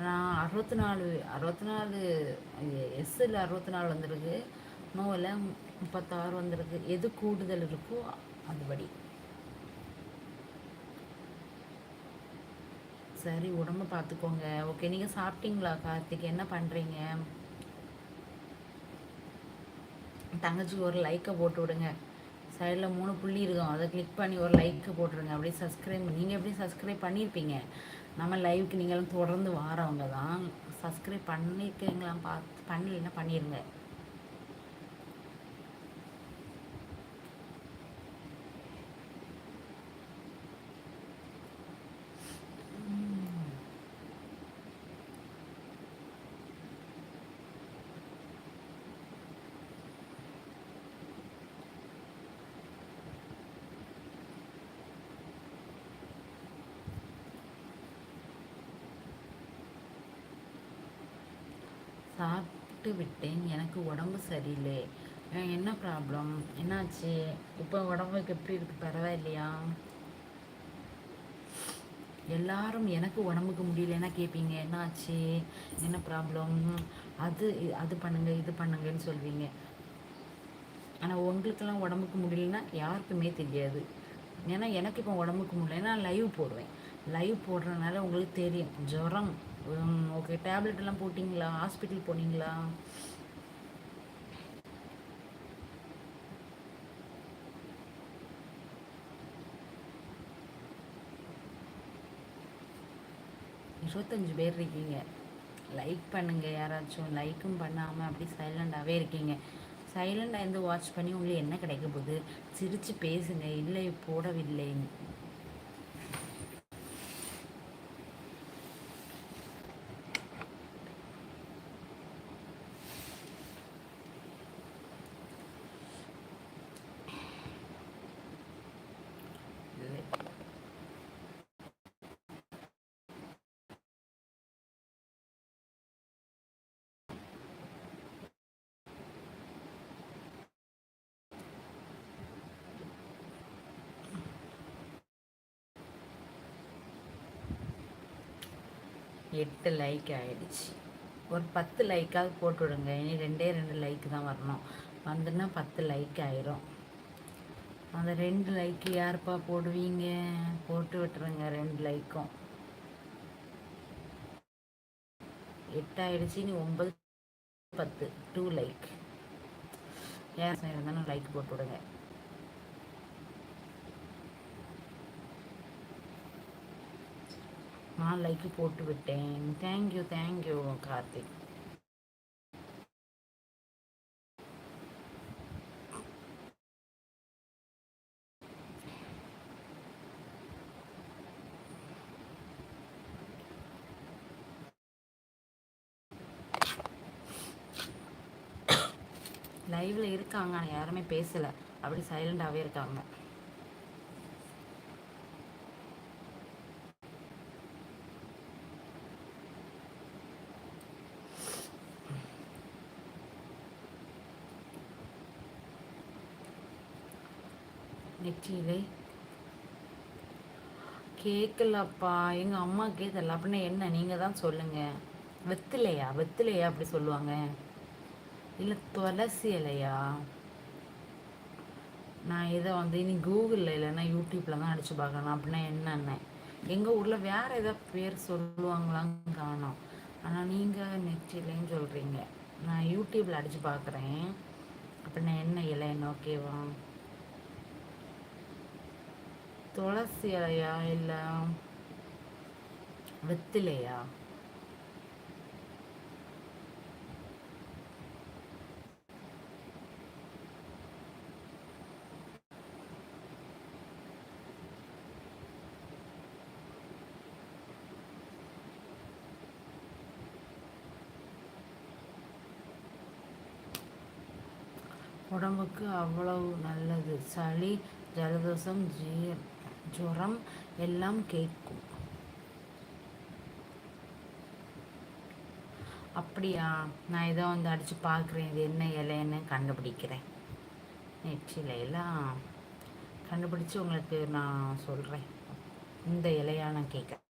ஆனால் அறுபத்தி நாலு அறுபத்தி நாலு எஸ்ஸில் அறுபத்தி நாலு வந்திருக்கு நோவில் முப்பத்தாறு வந்திருக்கு. எது கூடுதல் இருக்கோ அதுபடி. சரி உடம்பு பார்த்துக்கோங்க ஓகே நீங்கள் சாப்பிட்டீங்களா கார்த்திக்? என்ன பண்ணுறீங்க தங்கச்சிக்கு ஒரு லைக்கை போட்டு விடுங்க. சைடில் மூணு புள்ளி இருக்கும். அதை கிளிக் பண்ணி ஒரு லைக்கு போட்டுருங்க. அப்படியே சப்ஸ்கிரைப் நீங்கள் எப்படி சப்ஸ்கிரைப் பண்ணியிருப்பீங்க நம்ம லைவுக்கு நீங்களும் தொடர்ந்து வாரவங்க தான். சப்ஸ்கிரைப் பண்ணியிருக்கீங்களா பார்த்து பண்ணலைன்னா பண்ணிடுங்க சாப்பிட்டு விட்டேன். எனக்கு உடம்பு சரியில்லை. என்ன ப்ராப்ளம் என்னாச்சு? இப்போ உடம்புக்கு எப்படி இருக்கு? பரவாயில்லையா? எல்லாரும் எனக்கு உடம்புக்கு முடியலன்னா கேட்பீங்க என்னாச்சு? என்ன ப்ராப்ளம் அது அது பண்ணுங்க இது பண்ணுங்கன்னு சொல்வீங்க. ஆனால் உங்களுக்கெல்லாம் உடம்புக்கு முடியலன்னா யாருக்குமே தெரியாது. ஏன்னா எனக்கு இப்போ உடம்புக்கு முடியலன்னா லைவ் போடுவேன். லைவ் போடுறதுனால உங்களுக்கு தெரியும். ஜுரம். ஓகே டேப்லெட் எல்லாம் போட்டிங்களா? ஹாஸ்பிட்டல் போனீங்களா? இருபத்தஞ்சு பேர் இருக்கீங்க. லைக் பண்ணுங்கள் யாராச்சும் லைக்கும் பண்ணாமல் அப்படி சைலண்டாகவே இருக்கீங்க. சைலண்டாக இருந்து வாட்ச் பண்ணி உங்களுக்கு என்ன கிடைக்க போகுது? சிரித்து பேசுங்க இல்லை போடவில்லை. எட்டு லைக் ஆகிடுச்சு ஒரு பத்து லைக்காவது போட்டு விடுங்க. இனி ரெண்டே ரெண்டு லைக்கு தான் வரணும். வந்துன்னா பத்து லைக் ஆயிரும். அந்த ரெண்டு லைக்கு யாருப்பா போடுவீங்க? போட்டு விட்டுருங்க ரெண்டு லைக்கும் எட்டாயிடுச்சு நீ ஒன்பது பத்து டூ லைக் யார் இருந்தாலும் லைக் போட்டு விடுங்க. நான் லைக் போட்டு விட்டேன். Thank you thank you Karthik. லைவ்ல இருக்காங்க ஆனால் யாருமே பேசலை. அப்படி சைலண்டாகவே இருக்காங்க. நெற்றியிலே கேட்கலப்பா எங்கள் அம்மா கேட்கல அப்படின்னா என்ன? நீங்கள் தான் சொல்லுங்கள் வெத்திலையா? வெத்திலையா அப்படி சொல்லுவாங்க. இல்லை துளசி இலையா? நான் இதை வந்து இனி கூகுளில் இல்லைன்னா யூடியூப்பில் தான் அடித்து பார்க்கணும் அப்படின்னா என்னென்ன. எங்கள் ஊரில் வேறு ஏதாவது பேர் சொல்லுவாங்களான்னு காணும். ஆனால் நீங்கள் நெற்றிலையும் சொல்கிறீங்க நான் யூடியூப்பில் அடித்து பார்க்குறேன். அப்படின்னா என்ன இலைன்னு ஓகேவா? துளசி இலையா இல்லை வெத்திலையா உடம்புக்கு அவ்வளவு நல்லது சளி ஜலதோஷம் ஜீ ஜுரம் எல்லாம் கேட்கும். அப்படியா? நான் இதை வந்து அடித்து பார்க்குறேன். இது என்ன இலைன்னு கண்டுபிடிக்கிறேன். நெற்றிலையெல்லாம் கண்டுபிடிச்சி உங்களுக்கு நான் சொல்கிறேன் இந்த இலையா நான் கேட்குறேன்.